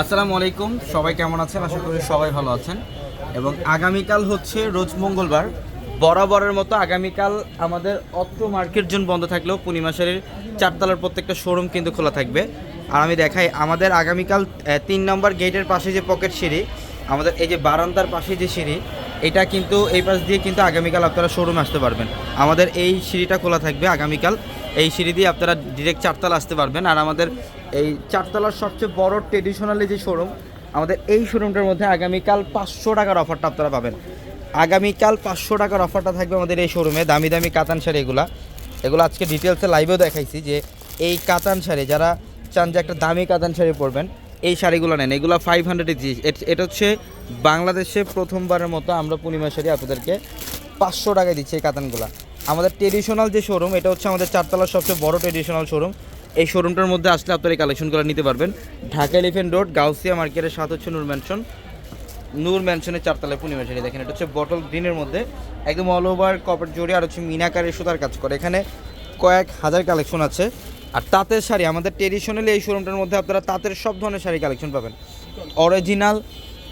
আসসালামু আলাইকুম। সবাই কেমন আছেন? আশা করি সবাই ভালো আছেন। এবং আগামীকাল হচ্ছে রোজ মঙ্গলবার। বরাবরের মতো আগামীকাল আমাদের অত্র মার্কেট জোন বন্ধ থাকলেও পূর্ণিমাশারের চারতলার প্রত্যেকটা শোরুম কিন্তু খোলা থাকবে। আর আমি দেখাই, আমাদের আগামীকাল তিন নম্বর গেটের পাশে যে পকেট সিঁড়ি, আমাদের এই যে বারান্দার পাশে যে সিঁড়ি এটা কিন্তু এই পাশ দিয়ে কিন্তু আগামীকাল আপনারা শোরুমে আসতে পারবেন। আমাদের এই সিঁড়িটা খোলা থাকবে আগামীকাল। এই সিঁড়ি দিয়ে আপনারা ডিরেক্ট চারতলা আসতে পারবেন। আর আমাদের এই চারতলার সবচেয়ে বড় ট্রেডিশনালি যে শোরুম আমাদের এই শোরুমটার মধ্যে আগামীকাল পাঁচশো টাকার অফারটা আপনারা পাবেন। আগামীকাল পাঁচশো টাকার অফারটা থাকবে আমাদের এই শোরুমে দামি দামি কাতান শাড়ি এগুলা। এগুলো আজকে ডিটেলসে লাইভেও দেখাইছি যে এই কাতান শাড়ি, যারা চান যে একটা দামি কাতান শাড়ি পরবেন এই শাড়িগুলো নেন। এগুলো ফাইভ হান্ড্রেড এটা হচ্ছে বাংলাদেশে প্রথমবারের মতো আমরা পূর্ণিমা শাড়ি আপনাদেরকে পাঁচশো টাকায় দিচ্ছি এই কাতানগুলো। আমাদের ট্রেডিশনাল যে শোরুম এটা হচ্ছে আমাদের চারতলার সবচেয়ে বড় ট্রেডিশনাল শোরুম এই শোরুমটার মধ্যে আসলে আপনারা এই কালেকশনগুলো নিতে পারবেন। ঢাকা এলিফেন্ট রোড গাউসিয়া মার্কেটের সাথে হচ্ছে নূর ম্যানশন নূর ম্যানশনের চারতলায় পূর্ণিমা শাড়ি দেখেন। এটা হচ্ছে বটল গ্রিনের মধ্যে। একদম অল ওভার কপার জড়ি আর হচ্ছে মিনাকারের সুতার কাজ করে। এখানে কয়েক হাজার কালেকশন আছে। আর তাঁতের শাড়ি, আমাদের ট্রেডিশনালি এই শোরুমটার মধ্যে আপনারা তাঁতের সব ধরনের শাড়ি কালেকশন পাবেন। অরিজিনাল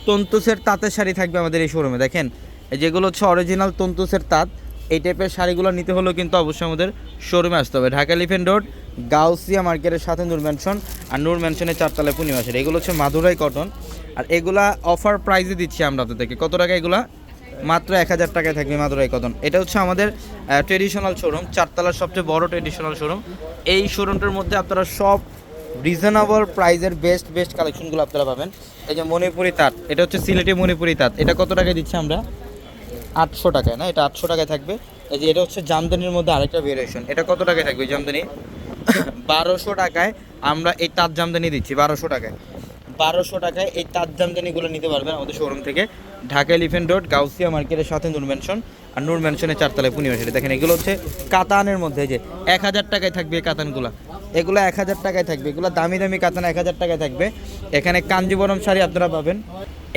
তন্তুসের তাঁতের শাড়ি থাকবে আমাদের এই শোরুমে দেখেন। যেগুলো হচ্ছে অরিজিনাল তন্তুসের তাঁত, এই টাইপের শাড়িগুলো নিতে হলেও কিন্তু অবশ্যই আমাদের শোরুমে আসতে হবে। ঢাকা লিফেন রোড, গাউসিয়া মার্কেটের সাথে নূর ম্যানশন আর নূর ম্যানশনের চারতলায় পূর্ণিমা শাড়ি। এগুলো হচ্ছে মাদুরাই কটন আর এগুলা অফার প্রাইসে দিচ্ছি আমরা আপনাদেরকে। কত টাকা এগুলা? মাত্র এক হাজার টাকায় থাকবে মাদুরাই কটন এটা হচ্ছে আমাদের ট্রেডিশনাল শোরুম চারতলার সবচেয়ে বড় ট্রেডিশনাল শোরুম এই শোরুমটার মধ্যে আপনারা সব রিজনেবল প্রাইজের বেস্ট বেস্ট কালেকশনগুলো আপনারা পাবেন। এই যে মণিপুরি তাঁত, এটা হচ্ছে সিলেটি মণিপুরি তাঁত। এটা কত টাকায় দিচ্ছি আমরা? আটশো টাকায়, না? এটা আটশো টাকায় থাকবে। এই যে এটা হচ্ছে জামদানির মধ্যে আরেকটা ভেরিয়েশন এটা কত টাকায় থাকবে জামদানি? বারোশো টাকায় আমরা এই তাঁত জামদানি দিচ্ছি, বারোশো টাকায়। বারোশো টাকায় এই তাঁত জামদানিগুলো নিতে পারবেন আমাদের শোরুম থেকে। ঢাকা এলিফেন্ট রোড গাউসিয়া মার্কেটের সাথে নূর ম্যানশন আর নূর ম্যানশনের চারতলায় পূর্ণিমা শাড়ি দেখেন, এগুলো হচ্ছে কাতানের মধ্যে যে এক হাজার টাকায় থাকবে এই কাতানগুলো। এগুলো এক হাজার টাকায় থাকবে, এগুলো দামি দামি কাতান এক হাজার টাকায় থাকবে। এখানে কাঞ্জিবরম শাড়ি আপনারা পাবেন।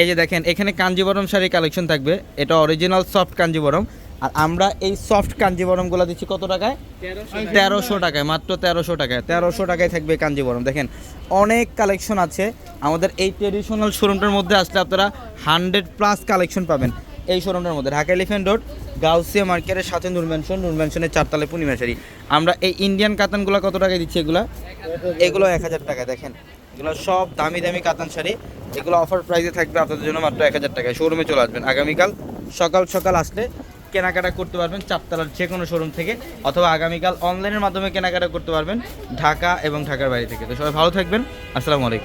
এই যে দেখেন, এখানে কাঞ্জিবরম শাড়ি কালেকশন থাকবে। এটা অরিজিনাল সফট কাঞ্জিবরম। আর আমরা এই সফট কাঞ্জিবরমগুলো দিচ্ছি কত টাকায়? তেরোশো টাকায়, মাত্র তেরোশো টাকায়। তেরোশো টাকায় থাকবে কাঞ্জিবরম দেখেন, অনেক কালেকশন আছে। আমাদের এই ট্রেডিশনাল শোরুমটার মধ্যে আসলে আপনারা হান্ড্রেড প্লাস কালেকশন পাবেন এই শোরুমটার মধ্যে। ঢাকা এলিফেন্ট রোড গাউসিয়া মার্কেটের সাথে নূর ম্যানশন নূর ম্যানশনের চারতলায় পূর্ণিমা শাড়ি আমরা এই ইন্ডিয়ান কাতানগুলো কত টাকায় দিচ্ছি এগুলো? এগুলো এক হাজার টাকায় দেখেন। এগুলো সব দামি দামি কাতান শাড়ি। এগুলো অফার প্রাইসে থাকবে আপনাদের জন্য মাত্র এক হাজার টাকায়। শোরুমে চলে আসবেন। আগামীকাল সকাল সকাল আসলে কেনাকাটা করতে পারবেন চারতলার যে কোনো শোরুম থেকে অথবা আগামীকাল অনলাইনের মাধ্যমে কেনাকাটা করতে পারবেন ঢাকা এবং ঢাকার বাইরে থেকে। তো সবাই ভালো থাকবেন। আসসালামু আলাইকুম।